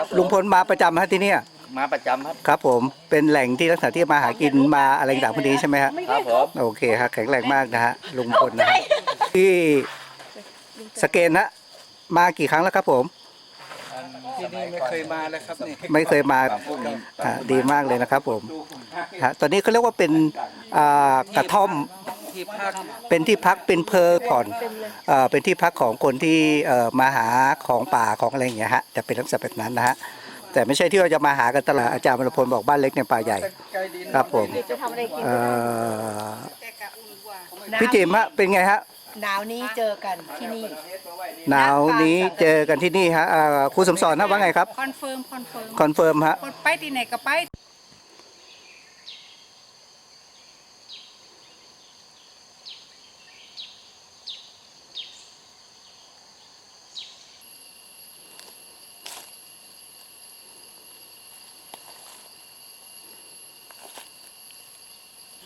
ครับผมลุงพลมาประจำฮะที่เนี่ยมาประจำครับ ครับ ผมเป็นแหล่งที่ลักษณะที่มาหากินมาอะไรต่างๆพวกนี้ใช่ไหมฮะครับผมโอเคฮะแข็งแรงมากนะฮะลุงพลนะฮะที่สเกนฮะมากี่ครั้งแล้วครับผม ที่นี่ไม่เคยมาเลยครับนี่ไม่เคยมาครับผมอ่าดีมากเลยนะครับผมฮะตอนนี้เขาเรียกว่าเป็นอ่ากระท่อมที่พัก เป็นที่พักเป็นเพอผ่อนเอ่อเป็นที่พักของคนที่เอ่อมาหาของป่าของอะไรอย่างเงี้ยฮะจะเป็นลักษณะแบบนั้นนะฮะแต่ไม่ใช่ที่เราจะมาหากันตลาดอาจารย์มรพลบอกบ้านเล็กในป่าใหญ่ไกลดินครับผมจะทำอะไรกินเอ่อพี่จิมฮะเป็นไงฮะหนาวนี้เจอกันที่นี่หนาวนี้เจอกันที่นี่ฮะเอ่อครูสมสอนนะว่าไงครับคอนเฟิร์มคอนเฟิร์มคอนเฟิร์มฮะ คนไปที่ไหนก็ไป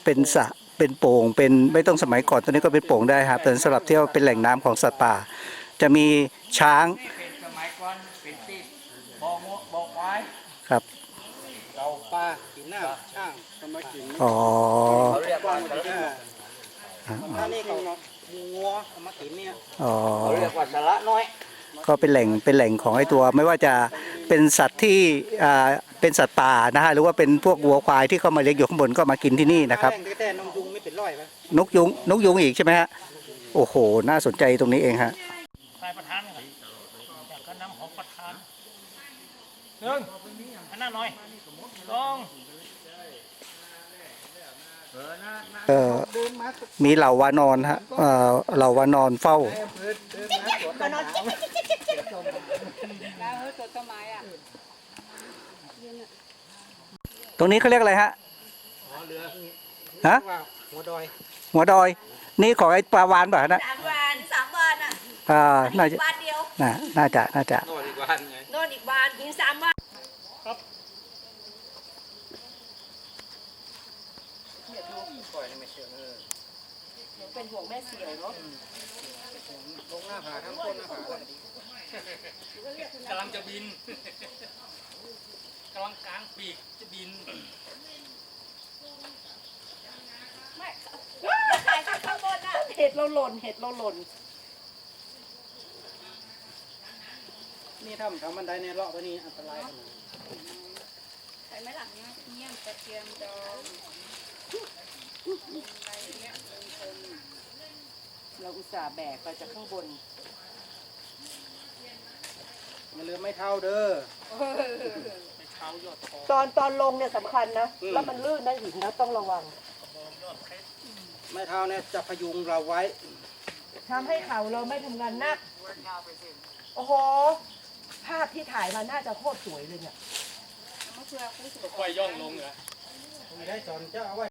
เป็นสระเป็นโป่งเป็นไม่ต้องสมัยก่อนตอนนี้ก็เป็นโป่งได้ครับเป็นสำหรับเที่ยวเป็นแหล่งน้ำของสัตว์ป่า จะมีช้างเป็นสมัยก่อนเป็นที่บอกงบอกไว้ครับเราปลากินหน้าช่างสมัยกินอ๋อเขาเรียกว่าถ้านี่ก็งัวเอามากินเนี่ยอ๋อเขาเรียกว่าสาระน้อยก็เป็นแหล่งเป็นแหล่งของไอ้ตัว ไม่ว่าจะเป็นสัตว์ที่อ่า เป็นสัตว์ป่านะฮะหรือว่าเป็นพวกวัวควายที่เข้ามาเลี้ยงอยู่ข้างบนก็มากินที่นี่นะครับแงแต่น้องยุงไม่เป็นร้อยไหมนกยุงนกยุงอีกใช่ไหมฮะโอ้โห น่าสนใจตรงนี้เองฮะสายประธานครับจากการนำของประธานหนึ่งอันนั้นหน่อยสองเอ่อมีเหล่าวานอนฮะเอ่อเหล่าวานอนเฝ้าแล้วเฮ้ยตัวต้นไม้อะ ตรงนี้เขาเรียกอะไรฮะฮะว่าหัวดอย หัวดอย นี่ของไอ้ปลาวานป่ะนะสามวันสามวันอะอ่าน่าจะวันเดียวน่าน่าจะน่าจะนอนอีกวันไงนอนอีกวันกินสามวันเป็นห่วงแม่เสียเนาะลงหน้าผาทั้งต้นหน้าผากำลังจะบิน กำลังกลางปีกจะบินไม่ใส่ข้างบนอะเห็ดเราหล่นเห็ดเราหล่นนี่ถ้าทำบันไดเนี่ยเลาะไปนี่อันตรายขนาดใช่ไหมล่ะเนี่ยเนี่ยกระเทียมดองเราอุตส่าห์แบกไปจากข้างบน มันเรือไม่เท่าเด้อ ตอนตอนลงเนี่ยสำคัญนะแล้วมันลื่นนะหินนะต้องระวังไม่เท่าเนี่ยจะพยุงเราไว้ ทำให้เขาเราไม่ทำงานหนัก โอ้โห ภาพที่ถ่ายมาน่าจะโคตรสวยเลยเนี่ย ค่อยย่องลงเหรอไม่ได้สอนเจ้าเอาไว้